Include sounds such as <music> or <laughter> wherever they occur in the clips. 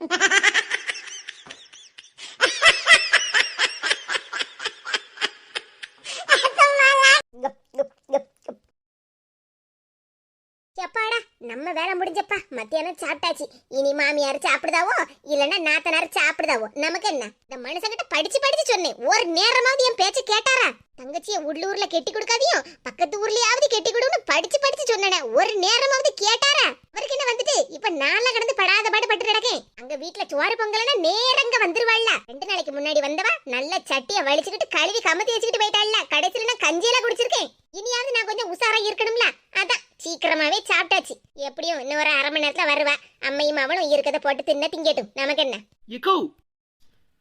எப்பாடா நம்ம வேலை முடிஞ்சப்பா. மத்தியானம் சாப்பிட்டாச்சு. இனி மாமியார் சாப்பிடுதாவோ இல்லைன்னா நாத்தனார் சாப்பிடுதாவோ. நமக்கு என்ன? இந்த மனுஷங்கிட்ட படிச்சு படிச்சு சொன்னேன். ஒரு நேரமாவது என் பேச்சு கேட்டாரா? தங்கச்சியை உள்ளூர்ல கெட்டி கொடுக்காதியும் பக்கத்து ஊர்லயாவது கெட்டி கொடுன்னு படிச்சு படிச்சு சொன்னேன். ஒரு நேரமாவது கேட்டாரா? அவருக்கு என்ன வந்துட்டு? இப்ப நான்லாம் கடந்து படாத பாடு பட்டு கிடக்கேன் அங்க வீட்டுல சோறு பொங்கல்னா நேரங்க வந்துருவாள்ல. ரெண்டு நாளைக்கு முன்னாடி வந்தவா நல்ல சட்டியை வலிச்சுக்கிட்டு கழுவி கமத்தி வச்சுக்கிட்டு போயிட்டாள்ல. கடைசியில நான் கஞ்சியெல்லாம் குடிச்சிருக்கேன். இனியாவது நான் கொஞ்சம் உஷாரா இருக்கணும்ல. அதான் சீக்கிரமாவே சாப்பிட்டாச்சு. எப்படியும் இன்னும் ஒரு அரை மணி நேரத்துல வருவா. அம்மையும் அவளும் இருக்கதை போட்டு தின்ன திங்கட்டும். நமக்கு என்ன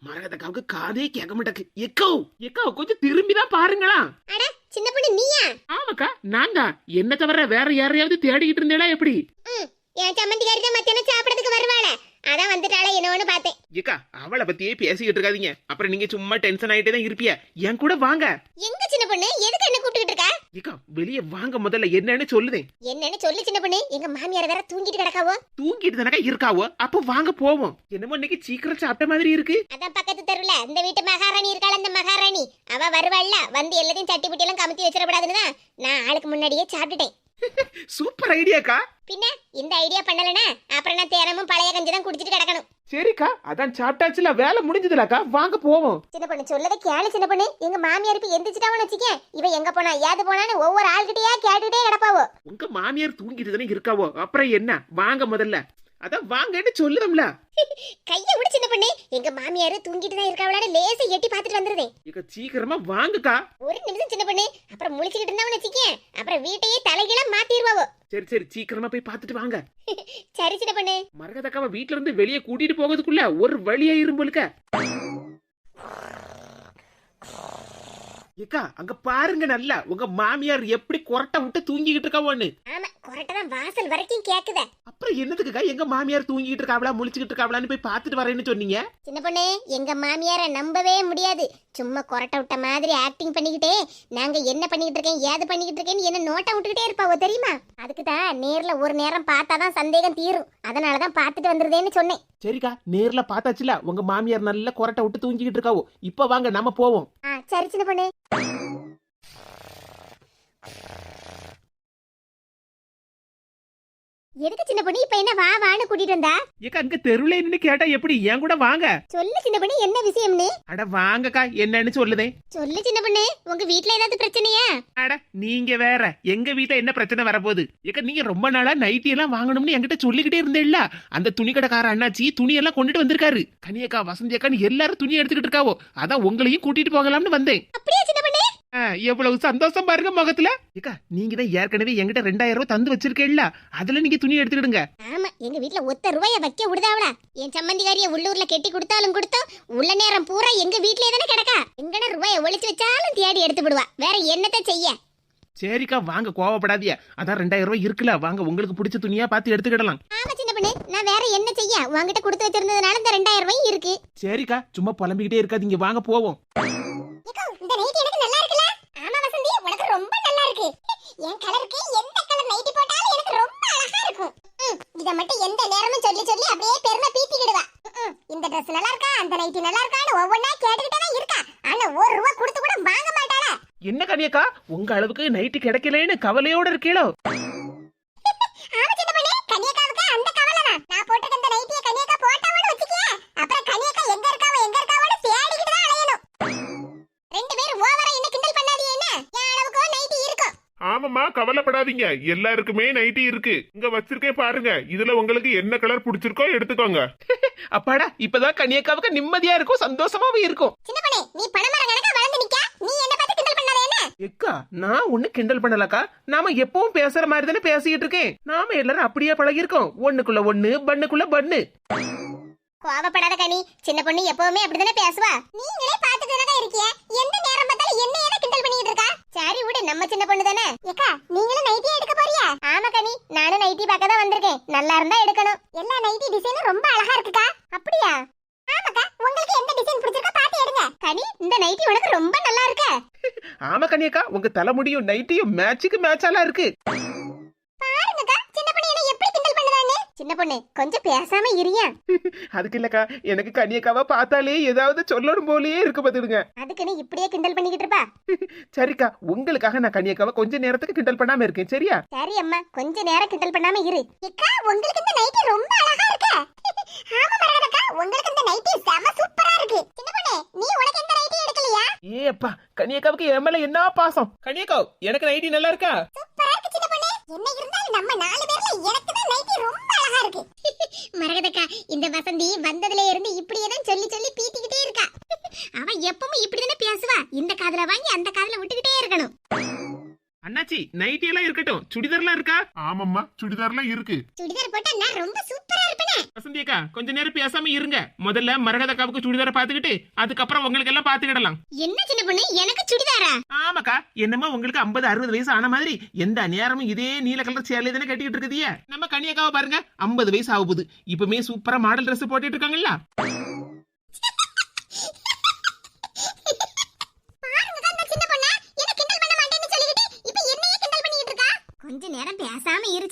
மரகதக்காவுக்கு காதே கேட்க மாட்டேக்கு. எக்கோ! எக்கோ கொஞ்சம் திரும்பி தான் பாருங்களா. அட சின்ன பொண்ணு நீயா? ஆமாக்கா நான் தான் என்ன தவிர வேற யாரையாவது தேடிக்கிட்டு இருந்தேனா எப்படி? என் சம்மந்திக்காரி தான் மத்தியானம் சாப்பிடறதுக்கு வருவாளே. அதான் வந்துட்டாளே என்னோன்னு பார்த்தேன். ஏக்கா அவளை பத்தியே பேசிக்கிட்டு இருக்காதீங்க. அப்புறம் நீங்க சும்மா டென்ஷன் ஆயிட்டே தான் இருப்பிய. என் கூட வாங்க. எங்க சின்ன பொண்ணு? எதுக்கு என்ன கூப்பிட்டுக்கிட்டு இருக்கா? ஏக்கா வெளியே வாங்க முதல்ல. என்னன்னு சொல்லுதேன் என்னன்னு சொல்லு சின்ன பொண்ணு. எங்க மாமியார் வேற தூங்கிட்டு கிடக்காவோ? தூங்கிட்டு தானக்கா இருக்காவோ? அப்போ வாங்க போவோம். என்னமோ இன்னைக்கு சீக்கிரம் சாப்பிட்ட மாதிரி இருக்கு. அதான் பக்கத்து தெருவுல. இந்த வீட்டு மகாராணி இருக்காள் அந்த மகாராணி. அவ வருவாள்ல. வந்து எல்லாத்தையும் சட்டி புட்டி எல்லாம் கமுத்தி வச்சிடக்கூடாதுன்னு தான் நான் ஆளுக்கு முன்னாடியே சாப்பிட்டுட்டேன். சூப்பர் ஐடியாக்கா. பின்ன இந்த ஐடியா பண்ணலனா அப்புறம் நான் தேனமும் பழைய கஞ்சி தான் குடிச்சிட்டு கிடக்கணும். சரிக்கா அதான் சாப்பிட்டாச்சுல வேலை முடிஞ்சதுலக்கா வாங்க போவோம். சின்ன பொண்ணு சொல்லதை கேளு சின்ன பொண்ணு. எங்க மாமியார் இப்ப எந்திரிச்சிட்டாவன்னு வச்சுக்க இவ எங்க போனா ஏது போனான்னு ஒவ்வொரு ஆள்கிட்டயா கேட்டுட்டே கிடப்பாவோ. உங்க மாமியார் தூங்கிட்டு தானே இருக்காவோ? அப்புறம் என்ன? வாங்க முதல்ல. அதான் வாங்கன்னு சொல்லுதம்ல கைய விடு சின்ன பொண்ணு. எங்க மாமியார் தூங்கிட்டு தான் இருக்காவளான்னு லேசா எட்டி பார்த்துட்டு வந்துருதேன் இக்க சீக்கிரமா வாங்கக்கா. ஒரு நிமிஷம் சின்ன பொண்ணு. அப்புறம் முழிச்சுக்கிட்டு இருந்தாவன்னு வச்சுக்க அப்புறம் வீட்டையே தலைகீழா மாத்திடுவாவோ சரி சரி சீக்கிரமா போய் பார்த்துட்டு வாங்க. <laughs> சரி சின்ன பொண்ணு. மரகதக்காவை வீட்ல இருந்து வெளியே கூட்டிட்டு போகிறதுக்குள்ள ஒரு வழியா இரும்பொழுக்க ஏக்கா அங்க பாருங்க நல்லா. உங்க மாமியார் எப்படி கொரட்டை விட்டு தூங்கிக்கிட்டு இருக்காவோன்னு. ஆமா கொரட்டை தான் வாசல் வரைக்கும் கேக்குதே. அப்புறம் என்னதுக்குக்கா எங்க மாமியார் தூங்கிட்டு இருக்காவளா முழிச்சுக்கிட்டு இருக்காவளான்னு போய் பார்த்துட்டு வரேன்னு சொன்னீங்க? சின்ன பொண்ணு எங்க மாமியார நம்பவே முடியாது. சும்மா கொரட்டை விட்ட மாதிரி ஆக்டிங் பண்ணிக்கிட்டே நாங்க என்ன பண்ணிக்கிட்டு இருக்கேன் ஏது பண்ணிக்கிட்டு இருக்கேன்னு என்ன நோட்டை விட்டுக்கிட்டே இருப்பாவோ தெரியுமா? அதுக்கு தான் நேர்ல ஒரு நேரம் பார்த்தாதான் சந்தேகம் தீரும். அதனாலதான் பார்த்துட்டு வந்துருதேன்னு சொன்னேன். சரிக்கா நேர்ல பார்த்தாச்சுல உங்க மாமியார் நல்ல கொரட்டை விட்டு தூங்கிக்கிட்டு இருக்காவோ. இப்ப வாங்க நம்ம போவோம். சரி சின்ன பொண்ணு. எதுக்கு சின்ன பொண்ணு? இப்ப என்ன வா வான்னு கூட்டிட்டு வந்தா? ஏக்கா அங்க தெருவுல நின்னு கேட்டா எப்படி? என் கூட வாங்க. சொல்லு சின்ன பொண்ணு என்ன விஷயம்னு? அட வாங்கக்கா என்னன்னு சொல்லுதேன் சொல்லு சின்ன பொண்ணு உங்க வீட்ல ஏதாவது பிரச்சனையா? அட நீங்க வேற. எங்க வீட்ல என்ன பிரச்சனை வரப்போகுது? ஏக்கா நீங்க ரொம்ப நாளா நைட்டி எல்லாம் வாங்கணும்னு என்கிட்ட சொல்லிக்கிட்டே இருந்தேல்ல? அந்த துணி கடைக்கார அண்ணாச்சி துணி எல்லாம் கொண்டுட்டு வந்திருக்காரு. கனியக்கா வசந்தி அக்கான்னு எல்லாரும் துணி எடுத்துக்கிட்டு இருக்காவோ? அதான் உங்களையும் கூட்டிட்டு போகலாம்னு வந்தேன். அப்படியே சின்ன பொண்ணு? எவ்வளவு சந்தோஷம் பாருங்க முகத்துல. ஏக்கா நீங்க தான் ஏற்கனவே என்கிட்ட ரெண்டாயிரம் ரூபாய் தந்து வச்சிருக்கேல்ல அதுல நீங்க துணி எடுத்துக்கிடுங்க. ஆமா எங்க வீட்ல ஒத்த ரூபாய வைக்க விடுதாவளா? என் சம்மந்திகாரிய உள்ளூர்ல கெட்டி கொடுத்தாலும் கொடுத்தோம் உள்ள நேரம் பூரா எங்க வீட்லயே தானே கிடக்கா? எங்கன ரூபாய ஒளிச்சு வச்சாலும் தேடி எடுத்து விடுவா. வேற என்னத்த செய்ய? சரிக்கா வாங்க கோவப்படாதீங்க. அதான் ரெண்டாயிரம் ரூபாய் இருக்குல்ல வாங்க உங்களுக்கு பிடிச்ச துணியா பார்த்து எடுத்துக்கிடலாம். ஆமா சின்ன பொண்ணு நான் வேற என்ன செய்ய? உன்கிட்ட கொடுத்து வச்சிருந்ததுனால இந்த ரெண்டாயிரம் ரூபாய் இருக்கு. சரிக்கா சும்மா புலம்பிக்கிட்டே இருக்காதீங்க. வாங்க போவோம் இந்த நைட்டி எனக்கு நல்லா இருக்குல்ல ஆமா வசந்தி உனக்கு ரொம்ப நல்லா இருக்கு என் கலருக்கு எந்த கலர் நைட்டி போட்டாலும் எனக்கு ரொம்ப அழகா இருக்கும். இத மட்டும் எந்த நேரமும் சொல்லி சொல்லி அப்படியே பெருமை பீத்திக்கிடுவா. இந்த Dress நல்லா இருக்கா? அந்த நைட்டி நல்லா இருக்கான்னு ஒவ்வொன்னா கேட்டுக்கிட்டே இருக்கா. ஆனா ஒரு ரூபா கொடுத்து கூட வாங்க மாட்டாளா. என்ன கனியக்கா உங்க அளவுக்கு நைட்டு கிடைக்கலன்னு கவலையோட இருக்கீளோ? <laughs> ரெண்டு பேரும் ஓவரா என்ன கிண்டல் பண்ணாதீங்க என்ன என் அளவுக்கு நைட்டி ஆமாம்மா கவலைப்படாதீங்க. எல்லாருக்குமே நைட்டி இருக்கு. இங்க வச்சிருக்கேன் பாருங்க. இதுல உங்களுக்கு என்ன கலர் பிடிச்சிருக்கோ எடுத்துக்கோங்க. <laughs> அப்பாடா இப்பதான் கன்னியக்காவுக்கு நிம்மதியா இருக்கும் சந்தோஷமாவும் இருக்கும். சின்ன பொண்ணு நீ பணமரம் கணக்கா வளர்ந்து நிக்க? நீ என்ன பார்த்து கிண்டல் பண்ணாத என்ன? எக்கா நான் ஒண்ணு கிண்டல் பண்ணலக்கா. நாம எப்பவும் பேசுற மாதிரி தானே பேசிக்கிட்டு இருக்கேன். நாம எல்லாரும் அப்படியே பழகிருக்கோம் ஒண்ணுக்குள்ள ஒண்ணு பண்ணுக்குள்ள பண்ணு. கோவப்படாத கனி. சின்ன பொண்ணு எப்பவுமே அப்படிதானே பேசுவா. நீங்களே பார்த்துட்டு தான் இருக்கிய? எந்த நேரம் சரி விடு நம்ம சின்ன பொண்ணு தானே. ஏக்கா நீங்களும் நைட்டி எடுக்க போறியா? ஆமா கனி. நானும் நைட்டி பார்க்க தான் வந்திருக்கேன். நல்லா இருந்தா எடுக்கணும். எல்லா நைட்டி டிசைனும் ரொம்ப அழகா இருக்குக்கா. அப்படியா? ஆமாக்கா உங்களுக்கு எந்த டிசைன் பிடிச்சிருக்கோ பார்த்து எடுங்க. கனி இந்த நைட்டி உனக்கு ரொம்ப நல்லா இருக்கு. ஆமா கனியக்கா உங்க தலைமுடியும் நைட்டியும் மேட்சுக்கு மேட்சாலாம் இருக்கு. சின்ன பொண்ணு கொஞ்சம் பேசாம இருங்க அதுக்கு இல்லக்கா எனக்கு கன்னியக்காவை பார்த்தாலே ஏதாவது சொல்லணும் போலயே இருக்கு பாத்துடுங்க அதுக்குன்னு இப்படியே கிண்டல் பண்ணிக்கிட்டு இருப்பா? சரிக்கா உங்களுக்காக நான் கன்னியக்காவை கொஞ்ச நேரத்துக்கு கிண்டல் பண்ணாம இருக்கேன் சரியா? சரி அம்மா கொஞ்ச நேரம் கிண்டல் பண்ணாம இரு. அக்கா உங்களுக்கு இந்த நைட்டி ரொம்ப அழகா இருக்கு. ஆமா மரகதக்கா உங்களுக்கு இந்த நைட்டி செம சூப்பரா இருக்கு. சின்ன பொண்ணு நீ உனக்கு இந்த நைட்டி எடுக்கலையா? ஏ அப்பா கன்னியக்காவுக்கு என் மேல என்ன பாசம்? கன்னியக்கா எனக்கு நைட்டி நல்லா இருக்கா? சூப்பரா இருக்கு சின்ன பொண்ணு. என்ன இருந்தாலும் நம்ம நாலு பேர்ல எனக்கு தான் நைட்டி ரொம்ப அழகா இருக்கு. <laughs> மரகதக்கா இந்த வசந்தி வந்ததுல இருந்து இப்படியே தான் சொல்லி சொல்லி பீத்திக்கிட்டே இருக்கா. <laughs> அவ எப்பவும் இப்படிதானே பேசுவா. இந்த காதுல வாங்கி அந்த காதுல விட்டுக்கிட்டே இருக்கணும். அண்ணாச்சி நைட்டி எல்லாம் இருக்கட்டும். சுடிதார்லாம் இருக்கா? ஆமாம்மா சுடிதார்லாம் இருக்கு. சுடிதார் போட்டா நான் ரொம்ப சூப்பரா இருப்பேனே. வசந்தி அக்கா கொஞ்ச நேரம் பேசாம இருங்க. முதல்ல மரகதக்காவுக்கு சுடிதாரை பாத்துக்கிட்டு அதுக்கப்புறம் உங்களுக்கு எல்லாம் பாத்துக்கிடலாம் என்ன சின்ன பொண்ணு? எனக்கு சுடிதாரா? ஆமாக்கா என்னமோ உங்களுக்கு 50 அறுபது வயசு ஆன மாதிரி எந்த நேரமும் இதே நீல கலர் சேலை தானே கட்டிட்டு இருக்குதியே நம்ம கன்னியக்காவை பாருங்க 50 வயசு ஆக போகுது. இப்பவுமே சூப்பரா மாடல் Dress போட்டுட்டு இருக்காங்கல்ல?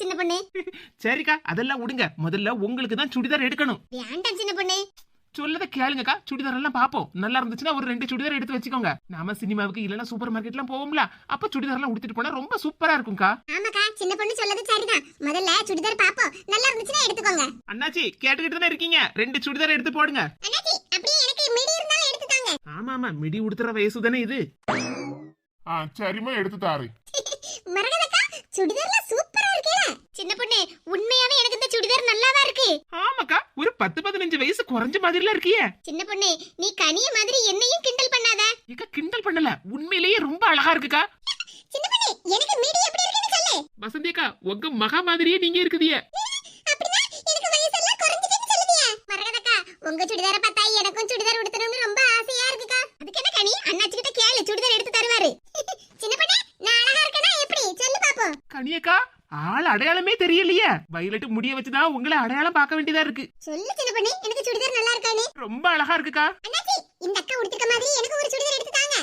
சின்ன பொண்ணு. சரிக்கா அதெல்லாம் விடுங்க முதல்ல உங்களுக்கு தான் சுடிதார் எடுக்கணும். வேண்டாம் சின்ன பொண்ணு. சொல்லத கேளுங்கக்கா. சுடிதார் எல்லாம் பாப்போம் நல்லா இருந்துச்சுன்னா ஒரு ரெண்டு சுடிதார் எடுத்து வச்சுக்கோங்க. நாம சினிமாவுக்கு இல்லைன்னா சூப்பர் மார்க்கெட்லாம் போவோம்ல. அப்ப சுடிதார் எல்லாம் உடுத்திட்டு போனா ரொம்ப சூப்பரா இருக்கும்க்கா. ஆமாக்கா சின்ன பொண்ணு சொல்லது சரிதான். முதல்ல சுடிதார் பாப்போம் நல்லா இருந்துச்சுன்னா எடுத்துக்கோங்க. அண்ணாச்சி கேட்டுக்கிட்டு தானே இருக்கீங்க? ரெண்டு சுடிதார் எடுத்து போடுங்க. அண்ணாச்சி அப்படியே எனக்கு மிடி இருந்தாலும் எடுத்து தாங்க ஆமா ஆமா. மிடி உடுத்துற வயசு தானே இது. ஆ சரிம்மா எடுத்து தாரு. <laughs> மரகதக்கா சுடிதார்ல சூப்பரா சின்ன பொண்ணு உண்மையாவே எனக்கு இந்த சுடிதார் நல்லாவா இருக்கு. ஆமாக்கா ஒரு பத்து பதினஞ்சு வயசு குறைஞ்ச மாதிரிலாம் இருக்கியே. சின்ன பொண்ணு நீ கனிய மாதிரி என்னையும் கிண்டல் பண்ணாத. ஏக்கா கிண்டல் பண்ணல. உண்மையிலேயே ரொம்ப அழகா இருக்குக்கா. சின்ன பொண்ணு எனக்கு மிடி எப்படி இருக்குன்னு சொல்லு. வசந்தி அக்கா உங்க மகா மாதிரியே நீங்க இருக்குதியே. உங்க சுடிதார பார்த்தா எனக்கும் சுடிதார் உடுத்தணும்னு ரொம்ப ஆசையா இருக்குக்கா. அதுக்கு என்ன கனி? அண்ணாச்சி கிட்ட கேளு சுடிதார் எடுத்து தருவாரு. <laughs> சின்ன பொண்ணு நான் அழகா இருக்கேனா எப்படி? சொல்லு பாப்போம். கனியக்கா ஆள் அடையாளமே தெரியலையே. வயலட்டு முடிய வச்சுதான் உங்களை அடையாளம் பார்க்க வேண்டியதா இருக்கு. சொல்லு சின்ன பொண்ணு எனக்கு சுடிதார் நல்லா இருக்கானே ரொம்ப அழகா இருக்குக்கா. அண்ணாச்சி இந்த அக்கா உடுத்துக்க மாதிரி எனக்கு ஒரு சுடிதார் எடுத்து தாங்க.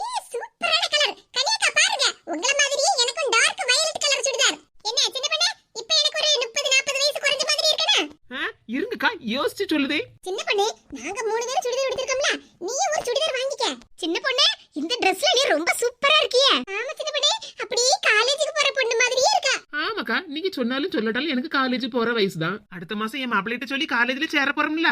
ஏ சூப்பரான கலர் கனியக்கா பாருங்க. உங்கள மாதிரியே எனக்கும் டார்க் வயலட் கலர் சுடிதார். என்ன சின்ன பொண்ணு இப்போ எனக்கு ஒரு 30 40 வயசு குறைஞ்ச மாதிரி இருக்கனா ஆ, இருங்கக்கா யோசிச்சு சொல்லுதே. சின்ன பொண்ணு நாங்க மூணு பேரும் சுடிதார் எடுத்திருக்கோம்ல நீயும் ஒரு சுடிதார் வாங்கிக்க சின்ன பொண்ணு இந்த Dressல நீ ரொம்ப சூப்பரா இருக்கியே ஆமா சின்ன பொண்ணு அப்படியே காலேஜுக்கு போற பொண்ணு மாதிரியே இருக்கா ஆமாக்கா நீங்க சொன்னாலும் சொல்லட்டாலும் எனக்கு காலேஜ் போற வயசுதான் அடுத்த மாசம் என் மாப்பிள்ளைகிட்ட சொல்லி காலேஜ்ல சேர போறோம்ல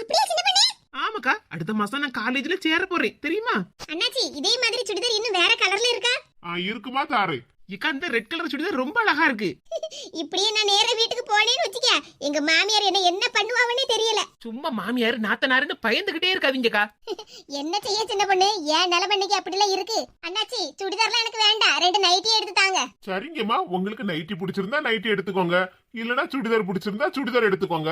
அப்படியே சின்ன பொண்ணு ஆமாக்கா அடுத்த மாசம் நான் காலேஜ்ல சேர போறேன் தெரியுமா அண்ணாச்சி இதே மாதிரி சுடிதார் இன்னும் வேற கலர்ல இருக்கா ஆ இருக்குமா தாரு இக்கா இந்த ரெட் கலர் சுடிதார் ரொம்ப அழகா இருக்கு. இப்படியே நான் நேரா வீட்டுக்கு போனேன்னு வச்சுக்க. எங்க மாமியார் என்ன என்ன பண்ணுவாங்கன்னே தெரியல. சும்மா மாமியார் நாத்தனாருன்னு பயந்துகிட்டே இருக்காதீங்கக்கா. என்ன செய்ய சின்ன பொண்ணு? ஏன் நிலைமைக்கு அப்படிலாம் இருக்கு? அண்ணாச்சி சுடிதார்லாம் எனக்கு வேண்டாம். ரெண்டு நைட்டி எடுத்து தாங்க. சரிங்கம்மா உங்களுக்கு நைட்டி பிடிச்சிருந்தா நைட்டி எடுத்துக்கோங்க. இல்லனா சுடிதார் பிடிச்சிருந்தா சுடிதார் எடுத்துக்கோங்க.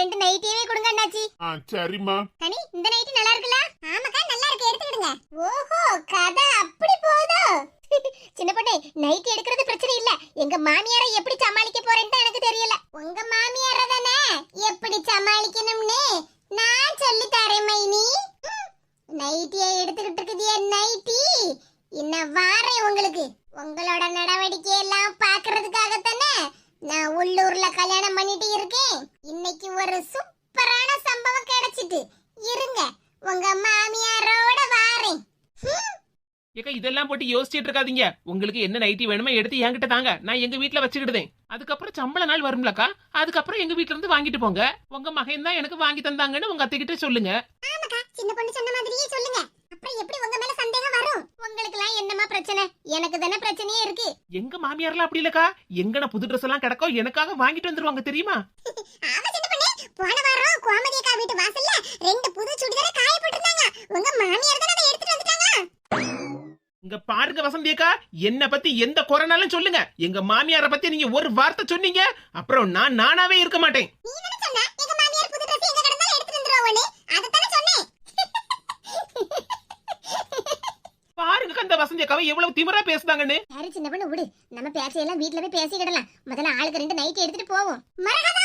ரெண்டு நைட்டியவே கொடுங்க அண்ணாச்சி. ஆ சரிம்மா. கனி இந்த நைட்டி நல்லா இருக்குல்ல? ஆமாக்கா நல்லா இருக்கு. எடுத்துக்கிடுங்க. ஓஹோ கதை அப்படி போதோ சின்ன பொண்ணே நைட் எடுக்கிறது பிரச்சனை இல்ல. எங்க மாமியாரை எப்படி சமாளிக்க போறேன்னு எனக்கு தெரியல. உங்க மாமியார தானே? எப்படி சமாளிக்கணும்னு நான் சொல்லி தரேன் மைனி நைட்டியை எடுத்துக்கிட்டு இருக்குதியே நைட்டி இன்னும் வாரேன் உங்களுக்கு. உங்களோட நடவடிக்கை எல்லாம் பாக்குறதுக்காக தானே நான் உள்ளூர்ல கல்யாணம் பண்ணிட்டு இருக்கேன். இன்னைக்கு ஒரு சூப்பரான சம்பவம் கிடைச்சிட்டு. இருங்க உங்க மாமியார் ஏக்கா இதெல்லாம் போட்டு யோசிச்சுட்டு இருக்காதீங்க உங்களுக்கு என்ன நைட்டி வேணுமோ எடுத்து என்கிட்ட தாங்க. நான் எங்க வீட்ல வச்சுக்கிடுதேன் அதுக்கப்புறம் சம்பள நாள் வரும்லக்கா. அதுக்கப்புறம் எங்க வீட்ல இருந்து வாங்கிட்டு போங்க. உங்க மகன் தான் எனக்கு வாங்கி தந்தாங்கன்னு உங்க அத்தை கிட்ட சொல்லுங்க சின்ன பொண்ணு சொன்ன மாதிரியே சொல்லுங்க. அப்புறம் எப்படி உங்க மேல சந்தேகம் வரும்? உங்களுக்கு எல்லாம் என்னமா பிரச்சனை? எனக்கு தானே பிரச்சனையே இருக்கு. எங்க மாமியார்லாம் அப்படி இல்லக்கா? எங்கன புது ட்ரெஸ் எல்லாம் கிடக்கோ எனக்காக வாங்கிட்டு வந்துருவாங்க தெரியுமா? போன வாரம் கோமதி அக்கா வீட்டு வாசல்ல ரெண்டு புது சுடிதார காய போட்டிருந்தாங்க உங்க மாமியார் தானே அதை எடுத்துட்டு வந்துட்டாங்க. இங்க பாருங்க வசந்தி அக்கா என்ன பத்தி எந்த குறைனாலும் சொல்லுங்க. எங்க மாமியார பத்தி நீங்க ஒரு வார்த்தை சொன்னீங்க அப்புறம் நான் நானாவே இருக்க மாட்டேன். பாருங்க அந்த வசந்தி அக்காவை எவ்வளவு திமிரா பேசுதாங்கன்னு சரி சின்ன பொண்ணு விடு. நம்ம பேச்சையெல்லாம் வீட்ல போய் பேசிக்கிடலாம். முதல்ல ஆளுக்கு ரெண்டு நைட்டி எடுத்துட்டு போவோம். மரகத!